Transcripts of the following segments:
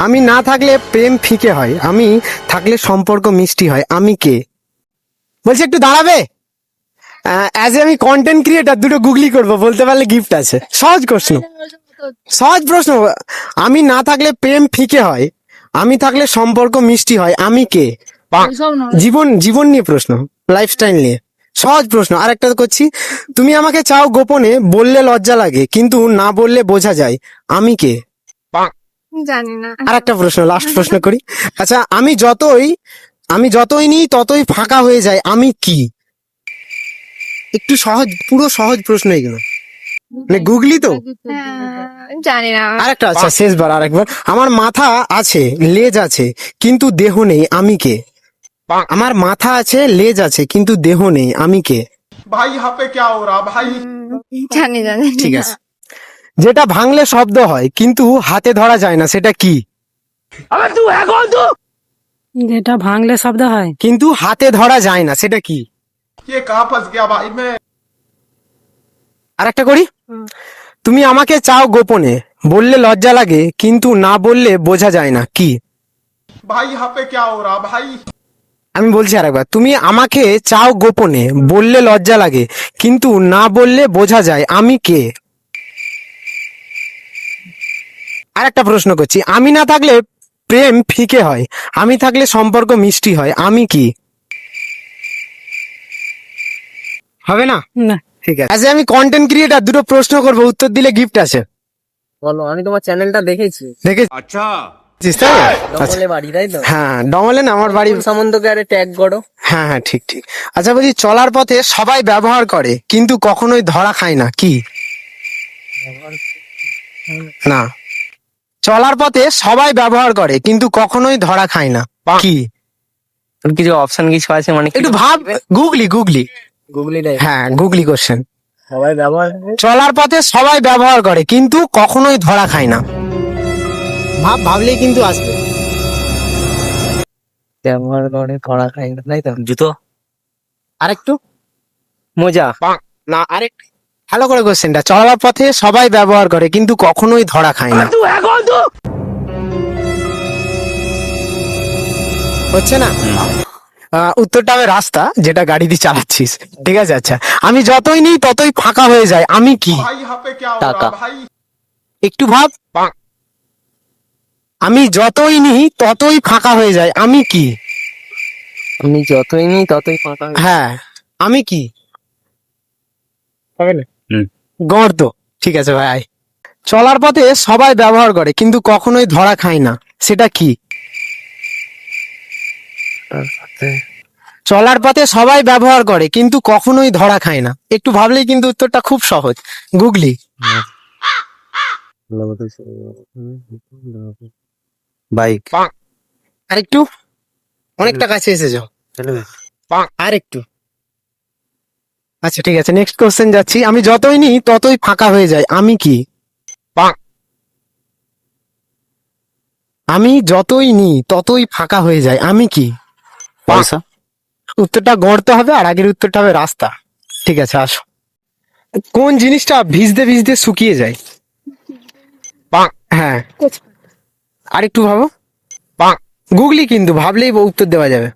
আমি না থাকলে প্রেম ফিকে হয় আমি থাকলে সম্পর্ক মিষ্টি হয় আমি কে? বলছি একটু দাঁড়াবে? অ্যাজ এ আমি কন্টেন্ট ক্রিয়েটার দুটো গুগলি করব বলতে পারলে গিফট আছে। সহজ প্রশ্ন। সহজ প্রশ্ন আমি না থাকলে প্রেম ফিকে হয় আমি থাকলে সম্পর্ক মিষ্টি হয় আমি কে? জীবন জীবন নিয়ে প্রশ্ন লাইফস্টাইল নিয়ে। সহজ প্রশ্ন আরেকটা করছি তুমি আমাকে চাও গোপনে বললে লজ্জা লাগে কিন্তু না বললে বোঝা যায় আমি কে? আর একটা প্রশ্ন লাস্ট প্রশ্ন করি। আচ্ছা আমি যতই আমি যতই নিই ততই ফাঁকা হয়ে যায় আমি কি? একটু সহজ পুরো সহজ প্রশ্ন এগুলো। মানে গুগলি তো। হ্যাঁ, আরেকটা আচ্ছা শেষবার আরেকবার। আমার মাথা আছে লেজ আছে কিন্তু দেহ নেই আমি কে? আমার মাথা আছে লেজ আছে কিন্তু দেহ নেই আমি কে? ভাই হাপে কে ওরা? ভাই। জানি জানি। ঠিক আছে। যেটা ভাঙলে শব্দ হয় কিন্তু হাতে ধরা যায় না সেটা কি? যেটা ভাঙলে শব্দ হয়। কিন্তু হাতে ধরা যায় না সেটা কি? আর একটা করি? তুমি আমাকে চাও গোপনে বললে লজ্জা লাগে কিন্তু না বললে বোঝা যায় না কি? ভাই? আমি বলছি আরেকবার তুমি আমাকে চাও গোপনে বললে লজ্জা লাগে কিন্তু না বললে বোঝা যায় আমি কে? আরেকটা প্রশ্ন করছি। আমি না থাকলে প্রেম ফিকে হয়? আমি থাকলে সম্পর্ক মিষ্টি হয়? আমি কি? হবে না? না। ঠিক আছে। আজ আমি কন্টেন্ট ক্রিয়েটার দুটো প্রশ্ন করব। উত্তর দিলে গিফট আছে বলো আমি তোমার চ্যানেলটা দেখেছি। দেখেছি আচ্ছা। হ্যাঁ ডমলেন আমার বাড়ি সম্বন্ধকে আরে ট্যাগ করো? হ্যাঁ হ্যাঁ ঠিক ঠিক। আচ্ছা বলছি চলার পথে সবাই ব্যবহার করে কিন্তু কখনোই ধরা খায় না। কি? না। চলার পথে সবাই ব্যবহার করে কিন্তু কখনোই ধরা খায় না। কি? তোর কিছু অপশন কিছু আছে মানে একটু ভাব গুগলি গুগলি। গুগলি হ্যাঁ গুগলি কোশ্চেন সবাই ব্যবহার করে। চলার পথে সবাই ব্যবহার করে কিন্তু কখনোই ধরা খায় না। ভাব ভাবলেই কিন্তু আসবে। ব্যবহার করে ধরা খাই না তাই তো? জুতো? আরেকটু। মোজা? না আরেক ভালো করে কোশ্চেনটা চলার পথে সবাই ব্যবহার করে কিন্তু কখনোই ধরা খায় না। হচ্ছে না? উত্তরটা হবে রাস্তা যেটা গাড়ি দিয়ে চালাচ্ছিস। ঠিক আছে আচ্ছা। আমি যতই নেই ততই ফাঁকা হয়ে যায়। আমি কি? টাকা। একটু ভাব। আমি যতই নিই ততই ফাঁকা হয়ে যায়। আমি কি? আমি যতই নিই ততই ফাঁকা হ্যাঁ আমি কি? হবে না গর্ত। ঠিক আছে ভাই চলার পথে সবাই ব্যবহার করে কিন্তু কখনোই ধরা খায় না। সেটা কি? চলার পথে সবাই ব্যবহার করে কিন্তু কখনোই ধরা খায় না। একটু ভাবলেই কিন্তু উত্তরটা খুব সহজ। গুগলি। বাইক। আর একটু অনেকটা কাছে এসেছ আর একটু আচ্ছা ঠিক আছে নেক্সট কোশ্চেন যাচ্ছি। আমি যতই নিই ততই ফাঁকা হয়ে যায়। আমি কি? আমি যতই নিই ততই ফাঁকা হয়ে যায়। আমি কি? পয়সা। উত্তরটা গড়তে হবে আর আগের উত্তরটা হবে রাস্তা। ঠিক আছে আসো। কোন জিনিসটা ভিজতে ভিজতে শুকিয়ে যায়? হ্যাঁ। আর একটু ভাবো। গুগলি কিন্তু ভাবলেই উত্তর দেওয়া যাবে।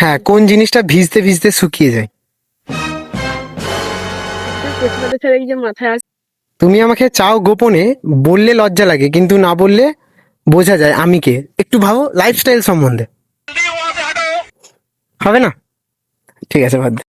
হ্যাঁ কোন জিনিসটা ভিজতে ভিজতে শুকিয়ে যায়? প্রশ্নটা এই যে মাথায় আসে তুমি আমাকে চাও গোপনে বললে লজ্জা লাগে কিন্তু না বললে বোঝা যায় আমি কে। একটু ভাবো লাইফস্টাইল সম্বন্ধে। হবে না? ঠিক আছে বাদ দে।